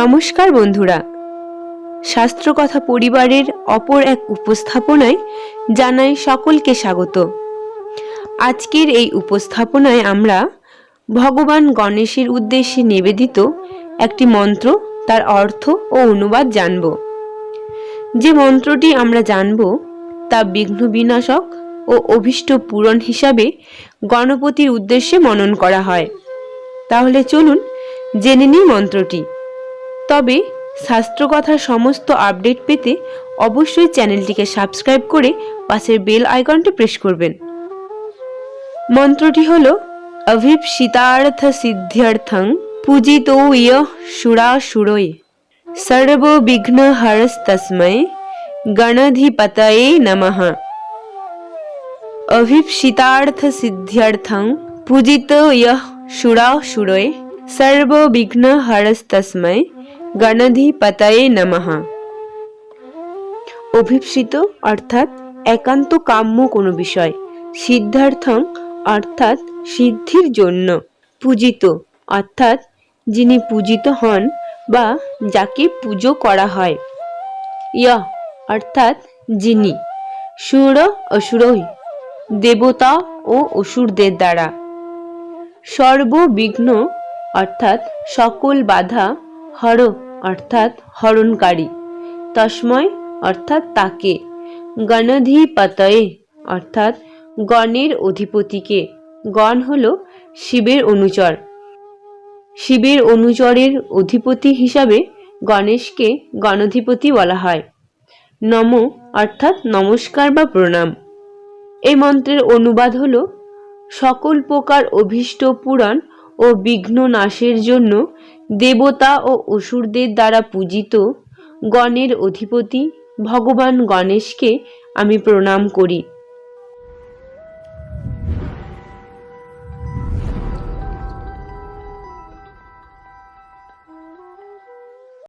নমস্কার বন্ধুরা। শাস্ত্রকথা পরিবারের অপর এক উপস্থাপনায় জানাই সকলকে স্বাগত। আজকের এই উপস্থাপনায় আমরা ভগবান গণেশের উদ্দেশ্যে নিবেদিত একটি মন্ত্র, তার অর্থ ও অনুবাদ জানব। যে মন্ত্রটি আমরা জানব, তা বিঘ্ন বিনাশক ও অভীষ্ট পূরণ হিসাবে গণপতির উদ্দেশ্যে মনন করা হয়। তাহলে চলুন জেনে নিই মন্ত্রটি। তবে শাস্ত্রকথার সমস্ত আপডেট পেতে অবশ্যই চ্যানেলটিকে সাবস্ক্রাইব করে পাশের বেল আইকনটি প্রেস করবেন। মন্ত্রটি হল অভিপ্সিতার্থ সিদ্ধ্যর্থং পূজিত ইয় সুরাসুরৈ সর্ব বিঘ্ন হরস্তস্মৈ গণধিপতয়ে নমঃ। অভিপ্সিতার্থ সিদ্ধ্যর্থং পূজিত ইয় সুরাসুরৈ সর্ব বিঘ্ন হরস্তস্মৈ গণধিপতয়ে নমঃ অভিপ্সিত অর্থাৎ একান্ত কাম্য কোনো বিষয় সিদ্ধার্থং অর্থাৎ সিদ্ধির জন্য পূজিত অর্থাৎ যিনি পূজিত হন বা যাকে পুজো করা হয়। ইয় অর্থাৎ যিনি, সুর অসুরই, দেবতা ও অসুরদের দ্বারা। সর্ববিঘ্ন অর্থাৎ সকল বাধা হর, অর্থাৎ হরণকারী। তস্ময়, অর্থাৎ তাকে। গণধিপতয়ে, অর্থাৎ গণের অধিপতিকে। গণ হল শিবের অনুচর। শিবের অনুচরের অধিপতি হিসাবে গণেশকে গণধিপতি বলা হয়। নম, অর্থাৎ নমস্কার বা প্রণাম। এই মন্ত্রের অনুবাদ হল, সকল প্রকার অভীষ্ট পুরাণ ও বিঘ্ন নাশের জন্য দেবতা ও অসুরদের দ্বারা পূজিত গণের অধিপতি ভগবান গণেশকে আমি প্রণাম করি।